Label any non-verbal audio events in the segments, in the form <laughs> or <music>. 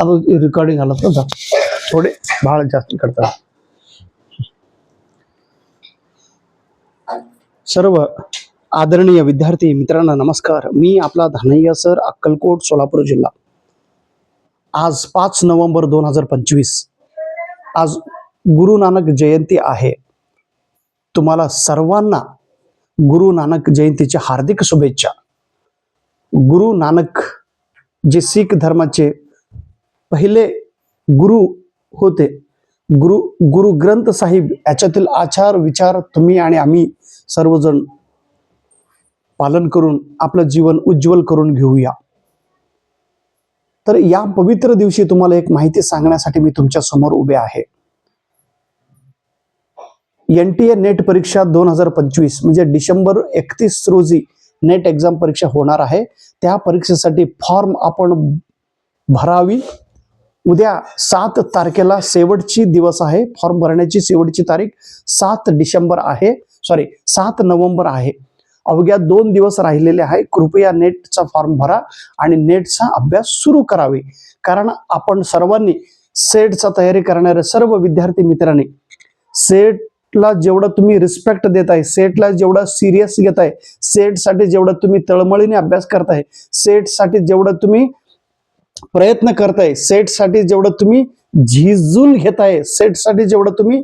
ಅದು ರೆಕಾರ್ಡಿಂಗ್ ಅಲ್ಲ ನೋಡಿ ಬಹಳ ಜಾಸ್ತಿ ಕಟ್ತಾರ. सर्व आदरणीय विद्यार्थी मित्रांना नमस्कार मी आपला धनय्या सर अक्कलकोट सोलापूर जिल्हा आज पाच नोव्हेंबर दोन हजार पंचवीस आज गुरु नानक जयंती आहे तुम्हाला सर्वांना गुरु नानक जयंतीच्या हार्दिक शुभेच्छा. गुरु नानक जे शीख धर्माचे पहिले गुरु होते गुरु गुरु ग्रंथ साहिब याच्यातील आचार विचार तुम्ही आणि आम्ही सर्वजण पालन करून आपलं जीवन उज्ज्वल करून घेऊया. तर या पवित्र दिवशी तुम्हाला एक माहिती सांगण्यासाठी मी तुमच्यासमोर उभे आहे. एन टी ए नेट परीक्षा दोन हजार पंचवीस म्हणजे डिसेंबर एकतीस रोजी नेट एक्झाम परीक्षा होणार आहे. त्या परीक्षेसाठी फॉर्म आपण भरावी. उद्या सात तारखेला शेवटची दिवस आहे. फॉर्म भरण्याची शेवटची तारीख सात डिसेंबर आहे. सॉरी सात नोव्हेंबर आहे. अवघ्या दोन दिवस राहिलेले आहे. कृपया नेटचा फॉर्म भरा आणि नेटचा अभ्यास सुरू करावे. कारण आपण सर्वांनी सेटचा तयारी करणाऱ्या सर्व विद्यार्थी मित्रांनी सेट ला जेवढं तुम्ही रिस्पेक्ट देत आहे सेटला जेवढं सिरियस घेत आहे सेटसाठी जेवढं तुम्ही तळमळीने अभ्यास करताय सेटसाठी जेवढं तुम्ही प्रयत्न करताय सेटसाठी जेवढं तुम्ही झिजून घेताय सेटसाठी जेवढं तुम्ही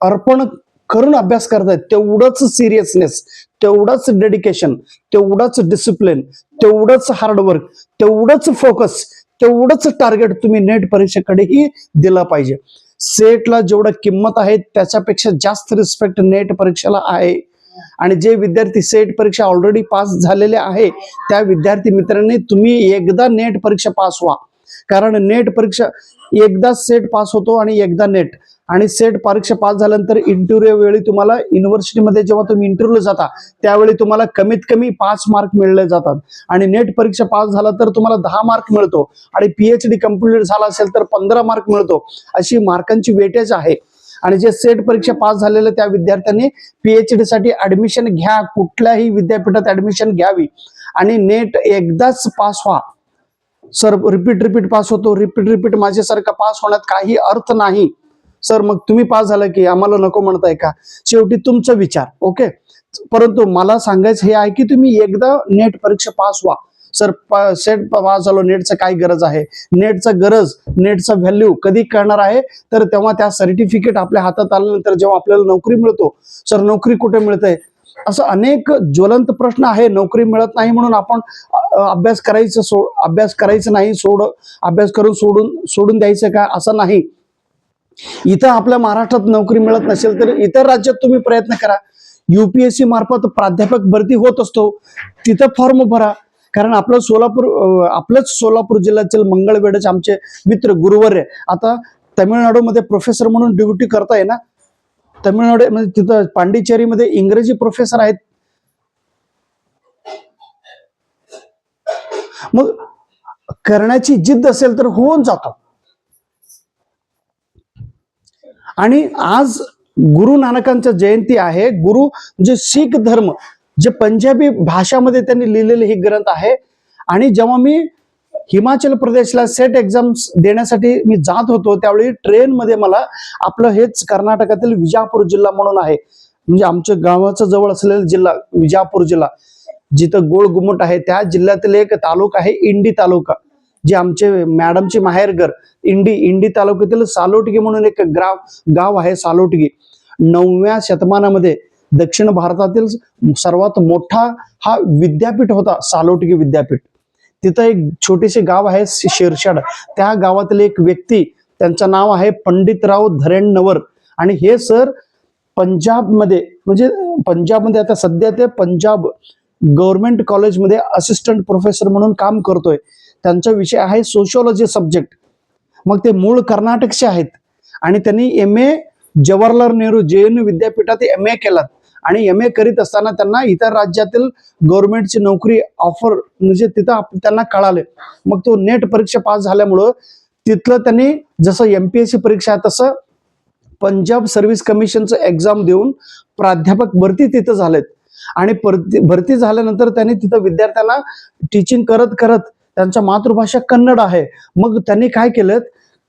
अर्पण करून अभ्यास करताय तेवढंच सिरियसनेस तेवढंच डेडिकेशन तेवढंच डिसिप्लिन तेवढंच हार्डवर्क तेवढंच फोकस तेवढंच टार्गेट तुम्ही नेट परीक्षेकडेही दिला पाहिजे. सेटला जेवढं किंमत आहे त्याच्यापेक्षा जास्त रिस्पेक्ट नेट परीक्षेला आहे. आणि जे विद्यार्थी सेट परीक्षा ऑलरेडी पास झालेले आहे त्या विद्यार्थी मित्रांनी तुम्ही एकदा नेट परीक्षा पास व्हा. कारण नेट परीक्षा एकदा सेट पास होतो आणि एकदा नेट आणि सेट परीक्षा पास झाल्यानंतर इंटरव्ह्यू वेळी तुम्हाला युनिव्हर्सिटीमध्ये जेव्हा तुम्ही इंटरव्ह्यूला जाता त्यावेळी तुम्हाला कमीत कमी पाच मार्क मिळले जातात. आणि नेट परीक्षा पास झाला तर तुम्हाला दहा मार्क मिळतो. आणि पीएचडी कंप्लीट झाला असेल तर पंधरा मार्क मिळतो. अशी मार्कांची वेटेज आहे. आणि जे सेट परीक्षा पास झालेले त्या विद्यार्थ्यांनी पीएचडी साठी ऍडमिशन घ्या. कुठल्याही विद्यापीठात ऍडमिशन घ्यावी. आणि नेट एकदाच पास व्हा. सर रिपीट रिपीट पास होतो. रिपीट रिपीट माझ्यासारखा पास होण्यात काही अर्थ नाही. सर मग तुम्ही पास झाला की आम्हाला नको म्हणताय का? शेवटी तुमचा विचार ओके? परंतु मला सांगायचं हे आहे की तुम्ही एकदा नेट परीक्षा पास व्हा. सर सेट पास झालो नेटचं काय गरज आहे? नेटचं गरज नेटचं व्हॅल्यू कधी कळणार आहे? तर तेव्हा त्या सर्टिफिकेट आपल्या हातात आल्यानंतर जेव्हा आपल्याला नोकरी मिळतो सर नोकरी कुठे मिळते? असं अनेक ज्वलंत प्रश्न आहे नोकरी मिळत नाही म्हणून आपण अभ्यास करायचं सोड अभ्यास करायचं नाही सोड अभ्यास करून सोडून सोडून द्यायचं का? असं नाही. इथं आपल्या महाराष्ट्रात नोकरी मिळत नसेल तर इतर राज्यात तुम्ही प्रयत्न करा. युपीएससी मार्फत प्राध्यापक भरती होत असतो. तिथं फॉर्म भरा. कारण आपलं सोलापूर आपलंच सोलापूर जिल्ह्यातील मंगळवेढच आमचे मित्र गुरुवर्य. आता तमिळनाडूमध्ये प्रोफेसर म्हणून ड्युटी करताय ना? तमिळनाडू म्हणजे तिथं पांडिचेरीमध्ये इंग्रजी प्रोफेसर आहेत. मग करण्याची जिद्द असेल तर होऊन जातो. आणि आज गुरु नानकांचं जयंती आहे. गुरु जे शीख धर्म जे पंजाबी भाषामध्ये त्यांनी लिहिलेले हे ग्रंथ आहे. आणि जेव्हा मी हिमाचल प्रदेशला सेट एक्झाम्स देण्यासाठी मी जात होतो त्यावेळी ट्रेनमध्ये मला आपलं हेच कर्नाटकातील विजापूर जिल्हा म्हणून आहे. म्हणजे आमच्या गावाचं जवळ असलेला जिल्हा विजापूर जिल्हा. जिथं गोळ गुमट आहे त्या जिल्ह्यातील एक तालुका आहे इंडी तालुका. जे आमचे मॅडमचे माहेरघर इंडी इंडी तालुक्यातील सालोटगी म्हणून एक गाव गाव आहे सालोटगी. नवव्या शतमानामध्ये दक्षिण भारतातील सर्वात मोठा हा विद्यापीठ होता सालोटगी विद्यापीठ. तिथं एक छोटेसे गाव आहे शेरशाड. त्या गावातील एक व्यक्ती त्यांचं नाव आहे पंडितराव धरेणवर आणि हे सर पंजाबमध्ये म्हणजे पंजाबमध्ये आता सध्या ते पंजाब गव्हर्नमेंट कॉलेजमध्ये असिस्टंट प्रोफेसर म्हणून काम करतोय. त्यांचा विषय आहे सोशिओलॉजी सब्जेक्ट मग ते मूळ कर्नाटकचे आहेत. आणि त्यांनी M A Jawaharlal Nehru J N U विद्यापीठात एम ए केलात. आणि एम ए करीत असताना त्यांना इतर राज्यातील गव्हर्नमेंटची नोकरी ऑफर म्हणजे तिथं आप- त्यांना कळाले. मग तो नेट परीक्षा पास झाल्यामुळं तिथलं त्यांनी जसं एम पी एस सी परीक्षा आहे तसं पंजाब सर्व्हिस कमिशनचं एक्झाम देऊन प्राध्यापक भरती तिथं झालेत. आणि परती भरती झाल्यानंतर त्यांनी तिथं विद्यार्थ्यांना टीचिंग करत करत त्यांच्या मातृभाषा कन्नड आहे. मग त्यांनी काय केलं?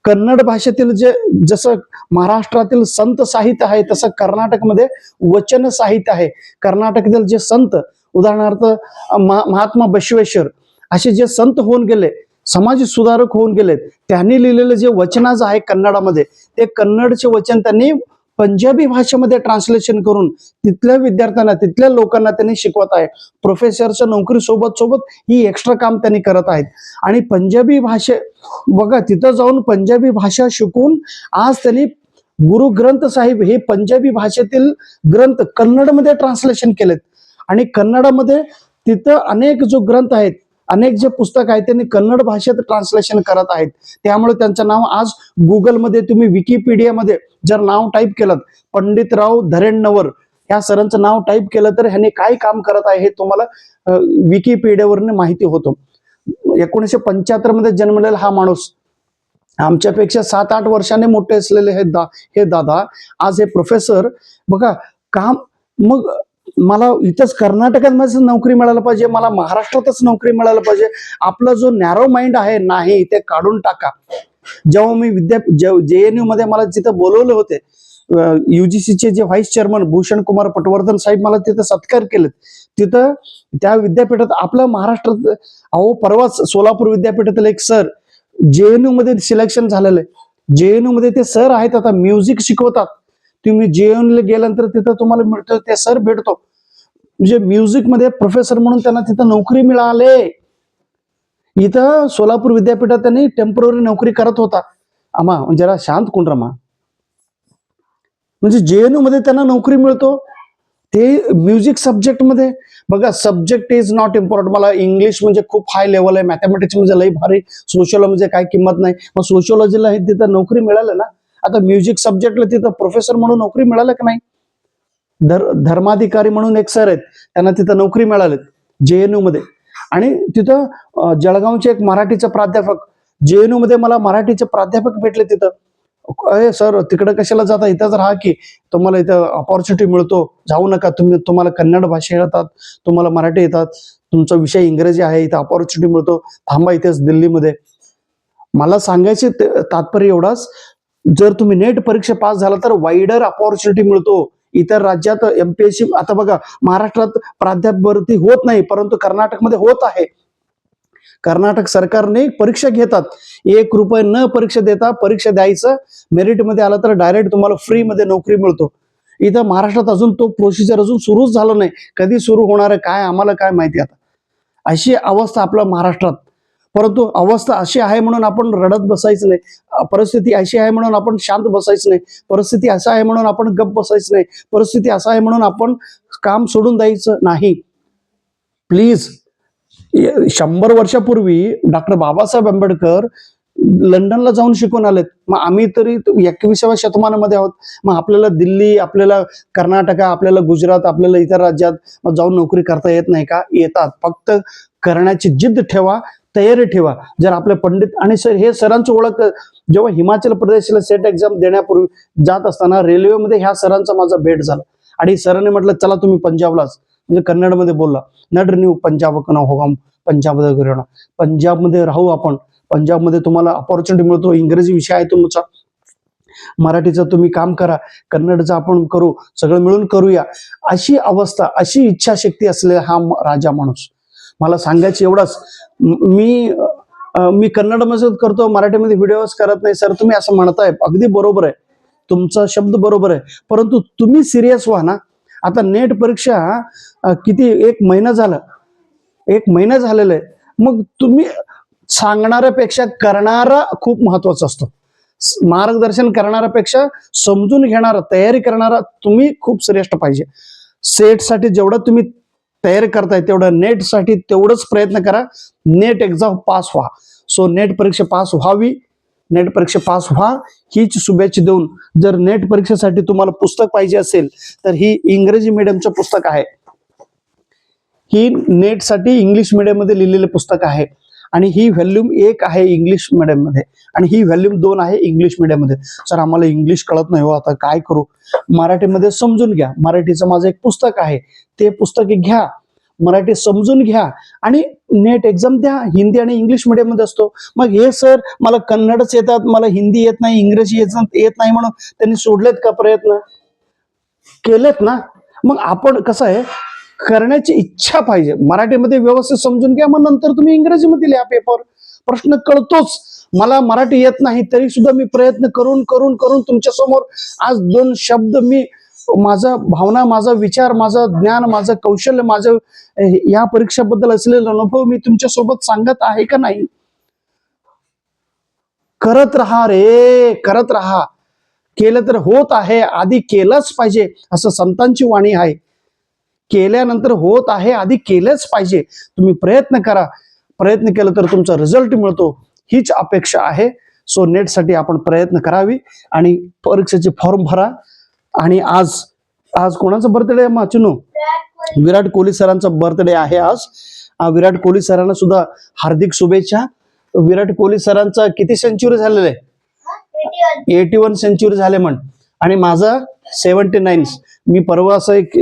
कन्नड भाषेतील जे जसं महाराष्ट्रातील संत साहित्य आहे तसं कर्नाटकमध्ये वचन साहित्य आहे. कर्नाटकातील जे संत उदाहरणार्थ महा- महात्मा बसवेश्वर असे जे संत होऊन गेले समाज सुधारक होऊन गेलेत त्यांनी लिहिलेलं जे वचनाचं आहे कन्नडामध्ये ते कन्नडचे वचन त्यांनी पंजाबी भाषेमध्ये ट्रान्सलेशन करून तिथल्या विद्यार्थ्यांना तिथल्या लोकांना त्यांनी शिकवत आहे प्रोफेसरच्या नोकरी सोबत सोबत ही एक्स्ट्रा काम त्यांनी करत आहेत. आणि पंजाबी भाषे बघा तिथं जाऊन पंजाबी भाषा शिकून आज त्यांनी गुरु ग्रंथ साहिब हे पंजाबी भाषेतील ग्रंथ कन्नडमध्ये ट्रान्सलेशन केलेत. आणि कन्नडामध्ये तिथं अनेक जो ग्रंथ आहेत अनेक जे पुस्तक आहेत त्यांनी कन्नड भाषेत ट्रान्सलेशन करत आहेत. त्यामुळे त्यांचं नाव आज गुगलमध्ये तुम्ही विकिपीडियामध्ये जर नाव टाईप केलं पंडितराव धरेण्णवर या सरांचं नाव टाईप केलं तर ह्याने काय काम करत आहे हे तुम्हाला अं, विकिपीडियावरनं माहिती होतं. एकोणीसशे पंच्याहत्तरमध्ये जन्मलेला हा माणूस. आमच्यापेक्षा सात आठ वर्षाने मोठे असलेले हे दा हे दादा आज हे प्रोफेसर बघा काम मग मला इथंच कर्नाटकात माझं नोकरी मिळायला पाहिजे मला महाराष्ट्रातच नोकरी मिळायला पाहिजे. आपला जो नॅरो माइंड आहे नाही ते काढून टाका. जेव्हा मी विद्या जे एन यू मध्ये मला जिथं बोलवले होते युजीसीचे जे व्हाईस चेअरमन भूषण कुमार पटवर्धन साहेब मला तिथं सत्कार केलेत. तिथं त्या विद्यापीठात आपलं महाराष्ट्रात अहो परवाच सोलापूर विद्यापीठातील एक सर जेएनयू मध्ये सिलेक्शन झालेलं आहे. जेएनयू मध्ये ते सर आहेत आता म्युझिक शिकवतात. तुम्ही जेएनयू गेल्यानंतर तिथं तुम्हाला मिळतं ते सर भेटतो. म्हणजे म्युझिकमध्ये प्रोफेसर म्हणून त्यांना तिथं नोकरी मिळाले. इथं सोलापूर विद्यापीठात त्यांनी टेंपररी नोकरी करत होता. आम्हा जरा शांत कोण रमा? म्हणजे जेएनयू मध्ये त्यांना नोकरी मिळतो. ते म्युझिक सब्जेक्टमध्ये बघा सब्जेक्ट इज नॉट इम्पॉर्टंट मला इंग्लिश म्हणजे खूप हाय लेवल आहे. मॅथमॅटिक्स म्हणजे लई भारी. सोशल म्हणजे काय किंमत नाही. मग सोशोलॉजीला हे तिथं नोकरी मिळालं ना आता म्युझिक सब्जेक्टला तिथं प्रोफेसर म्हणून नोकरी मिळालं का नाही? धर धर्माधिकारी म्हणून एक सर आहेत त्यांना तिथं नोकरी मिळालेत जेएनयू मध्ये आणि तिथं जळगावचे एक मराठीचे प्राध्यापक जेएनयू मध्ये मला मराठीचे प्राध्यापक भेटले तिथं. अरे सर तिकडे कशाला जाता? इथंच राहा की तुम्हाला इथं ऑपॉर्च्युनिटी मिळतो. जाऊ नका तुम्ही तुम्हाला कन्नड भाषा येतात तुम्हाला मराठी येतात. तुमचा विषय इंग्रजी आहे इथं ऑपॉर्च्युनिटी मिळतो. थांबा इथेच दिल्लीमध्ये. मला सांगायचे तात्पर्य एवढाच जर तुम्ही नेट परीक्षा पास झाला तर वाईडर अपॉर्च्युनिटी मिळतो. इतर राज्यात एमपीएससी आता बघा महाराष्ट्रात प्राध्यापक भरती होत नाही परंतु कर्नाटकमध्ये होत आहे. कर्नाटक सरकारने परीक्षा घेतात. एक रुपये न परीक्षा देता परीक्षा द्यायचं. मेरिटमध्ये आलं तर डायरेक्ट तुम्हाला फ्रीमध्ये नोकरी मिळतो. इथं महाराष्ट्रात अजून तो प्रोसिजर अजून सुरूच झालं नाही. कधी सुरू होणार आहे काय आम्हाला काय माहिती आता. अशी अवस्था आपल्या महाराष्ट्रात. परंतु अवस्था अशी आहे म्हणून आपण रडत बसायचं नाही. परिस्थिती अशी आहे म्हणून आपण शांत बसायचं नाही. परिस्थिती असं आहे म्हणून आपण गप्प बसायचं नाही. परिस्थिती असं आहे म्हणून आपण काम सोडून द्यायचं नाही. प्लीज शंभर वर्षापूर्वी डॉक्टर बाबासाहेब आंबेडकर लंडनला जाऊन शिकून आलेत. मग आम्ही तरी एकविसाव्या शतमानामध्ये आहोत. मग आपल्याला दिल्ली आपल्याला कर्नाटका आपल्याला गुजरात आपल्याला इतर राज्यात मग जाऊन नोकरी करता येत नाही का? येतात. फक्त करण्याची जिद्द ठेवा. तयारी ठेवा. जर आपले पंडित आणि सर हे सरांची ओळख जेव्हा हिमाचल प्रदेशला सेट एक्झाम देण्यापूर्वी जात असताना रेल्वेमध्ये ह्या सरांचा माझा भेट झाला. आणि सरांनी म्हटलं चला तुम्ही पंजाबलाच. म्हणजे कन्नडमध्ये बोलला नड न्यू पंजाब न होगाम पंजाबमध्ये करूया पंजाबमध्ये राहू आपण. पंजाबमध्ये तुम्हाला अपॉर्च्युनिटी मिळतो इंग्रजी विषय आहे तुमचा. मराठीचं तुम्ही काम करा कन्नडचं आपण करू सगळं मिळून करूया. अशी अवस्था अशी इच्छाशक्ती असलेला हा राजा माणूस. मला सांगायचं एवढाच. मी मी कन्नडमध्ये करतो मराठीमध्ये व्हिडिओज करत नाही सर. तुम्ही असं म्हणताय अगदी बरोबर आहे. तुमचा शब्द बरोबर आहे. परंतु तुम्ही सिरियस व्हा ना. आता नेट परीक्षा किती एक महिना झाला. एक महिना झालेला आहे. मग तुम्ही सांगणाऱ्यापेक्षा करणारा खूप महत्त्वाचा असतो. मार्गदर्शन करणाऱ्यापेक्षा समजून घेणारा तयारी करणारा तुम्ही खूप श्रेष्ठ पाहिजे. सेटसाठी जेवढं तुम्ही तयारी करताय तेवढं नेटसाठी तेवढंच प्रयत्न करा. नेट एक्झाम पास व्हा. सो नेट परीक्षा पास व्हावी. नेट परीक्षा पास व्हा. हीच शुभेच्छा देऊन जर नेट परीक्षेसाठी तुम्हाला पुस्तक पाहिजे असेल तर ही इंग्रजी मीडियमचं पुस्तक आहे. ही नेटसाठी इंग्लिश मीडियममध्ये लिहिलेलं पुस्तक आहे. आणि ही व्हॅल्यूम एक आहे इंग्लिश मीडियममध्ये. मध्ये आणि ही व्हॅल्यूम दोन आहे इंग्लिश मीडियममध्ये. मध्ये सर आम्हाला इंग्लिश कळत नाही हो आता काय करू? मराठीमध्ये समजून घ्या. मराठीचं माझं एक पुस्तक आहे. ते पुस्तक घ्या. मराठी समजून घ्या आणि नेट एक्झाम द्या. हिंदी आणि इंग्लिश मीडियममध्ये मध्ये असतो. मग हे सर मला कन्नडच येतात मला हिंदी येत नाही इंग्रजी येत येत नाही म्हणून त्यांनी सोडलेत का प्रयत्न? केलेत ना? मग आपण कसं आहे करण्याची इच्छा पाहिजे. मराठीमध्ये व्यवस्थित समजून घ्या मग नंतर तुम्ही इंग्रजीमध्ये लिहा पेपर प्रश्न कळतोच. मला मराठी येत नाही तरी सुद्धा मी प्रयत्न करून करून करून तुमच्यासमोर आज दोन शब्द मी माझा भावना माझा विचार माझं ज्ञान माझं कौशल्य माझं या परीक्षेबद्दल असलेला अनुभव मी तुमच्यासोबत सांगत आहे का नाही? करत राहा रे करत राहा. केलं तर होत आहे आधी केलंच पाहिजे असं संतांची वाणी आहे. केल्यानंतर होत आहे आधी केलंच पाहिजे. तुम्ही प्रयत्न करा. प्रयत्न केला तर तुमचा रिझल्ट मिळतो. हीच अपेक्षा आहे. सो नेटसाठी आपण प्रयत्न करावी आणि परीक्षेचे फॉर्म भरा. आणि आज आज कोणाचा बर्थडे आहे माचिनो? विराट कोहली सरांचा बर्थडे आहे आज. विराट कोहली सरांना सुद्धा हार्दिक शुभेच्छा. विराट कोहली सरांचा किती सेंचुरी झालेलं आहे? एटी वन सेंचुरी झाले म्हण. आणि माझा सेव्हन्टी नाईन मी परवा असं एक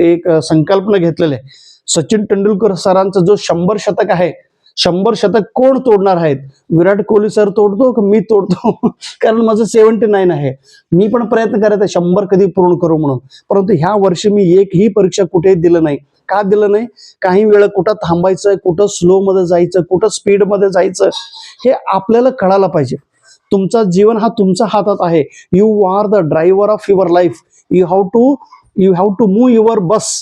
एक संकल्पना घेतलेलं आहे. सचिन तेंडुलकर सरांचा जो शंभर शतक आहे शंभर शतक कोण तोडणार आहेत? विराट कोहली सर तोडतो का मी तोडतो? <laughs> कारण माझं सेव्हन्टी नाईन आहे. मी पण प्रयत्न करत आहे शंभर कधी पूर्ण करू म्हणून. परंतु ह्या वर्षी मी एकही परीक्षा कुठेही दिलं नाही. का दिलं नाही? काही वेळ कुठं थांबायचं कुठं स्लो मध्ये जायचं कुठं स्पीडमध्ये जायचं हे आपल्याला कळायला पाहिजे. तुमचा जीवन हा तुमच्या हातात आहे. You are the driver of your life you have to you have to move your bus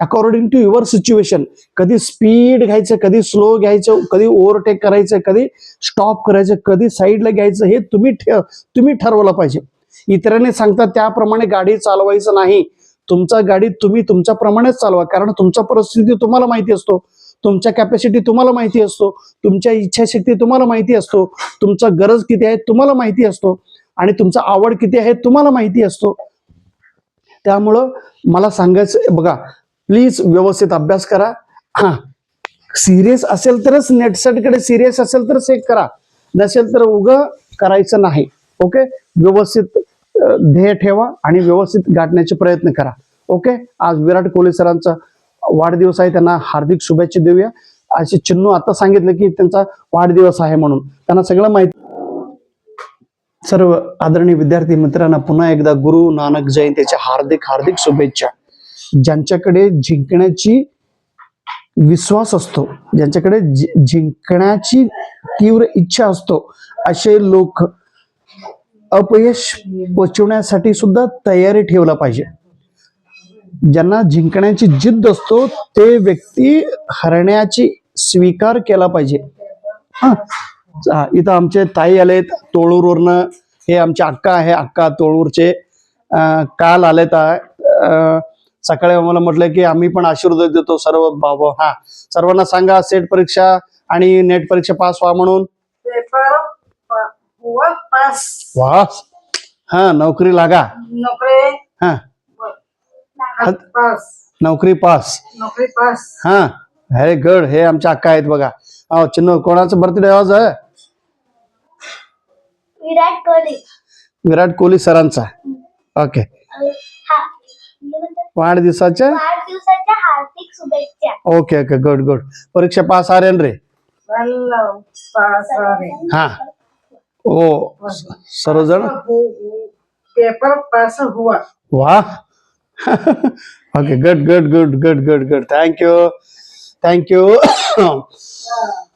according to your situation कधी स्पीड घ्यायचं कधी स्लो घ्यायचं कधी ओव्हरटेक करायचं कधी स्टॉप करायचं कधी साईडला घ्यायचं हे तुम्ही ठे तुम्ही ठरवलं पाहिजे. इतरांनी सांगतात त्याप्रमाणे गाडी चालवायचं नाही. तुमचा गाडी तुम्ही तुमच्याप्रमाणेच चालवा कारण तुमचा परिस्थिती तुम्हाला माहिती असतो. तुमच्या कॅपॅसिटी तुम्हाला माहिती असतो. तुमच्या इच्छाशक्ती तुम्हाला माहिती असतो. तुमचा गरज किती आहे तुम्हाला माहिती असतो. आणि तुमचा आवड किती आहे तुम्हाला माहिती असतो. त्यामुळं मला सांगायचं बघा प्लीज व्यवस्थित अभ्यास करा. हा. सिरियस असेल तरच नेटसेटकडे सिरियस असेल तरच हे करा. नसेल तर उग करायचं नाही. ओके व्यवस्थित ध्येय ठेवा आणि व्यवस्थित गाठण्याचे प्रयत्न करा. ओके आज विराट कोहली सरांचा वाढदिवस आहे त्यांना हार्दिक शुभेच्छा देऊया. असे चिन्नू आता सांगितलं की त्यांचा वाढदिवस आहे म्हणून. त्यांना सगळं माहिती सर्व आदरणीय विद्यार्थी मित्रांना पुन्हा एकदा गुरु नानक जयंतीच्या हार्दिक हार्दिक शुभेच्छा. ज्यांच्याकडे जिंकण्याची विश्वास असतो ज्यांच्याकडे जिंकण्याची तीव्र इच्छा असतो असे लोक अपयश पोचवण्यासाठी सुद्धा तयारी ठेवला पाहिजे. ज्यांना जिंकण्याची जिद्द असतो ते व्यक्ती हरण्याची स्वीकार केला पाहिजे. हा. इथं आमचे ताई आलेत तोळूरवरनं. हे आमचे अक्का आहे अक्का तोळूरचे. काल आलेत सकाळी आम्हाला म्हटलं की आम्ही पण आशीर्वाद देतो सर्व बाबा हा सर्वांना सांगा सेट परीक्षा आणि नेट परीक्षा पास व्हा म्हणून. वा हा नोकरी लागा. नौकरी. हा. नोकरी पास. नौकरी पास. हा. Very good. हे आमच्या अक्का आहेत बघा. हो चिन्ह कोणाचं बर्थडे आज आहे विराट कोहली. विराट कोहली सरांचा. ओके. हा. वाढदिवसाच्या? वाढदिवसाच्या हार्दिक शुभेच्छा. Okay okay. Good good. परीक्षा पास आ रहे रे? वेल पास आहे हा. ओ सर्वजण? पेपर पास हुआ. okay good good good good good good. Thank you. Thank you. <coughs>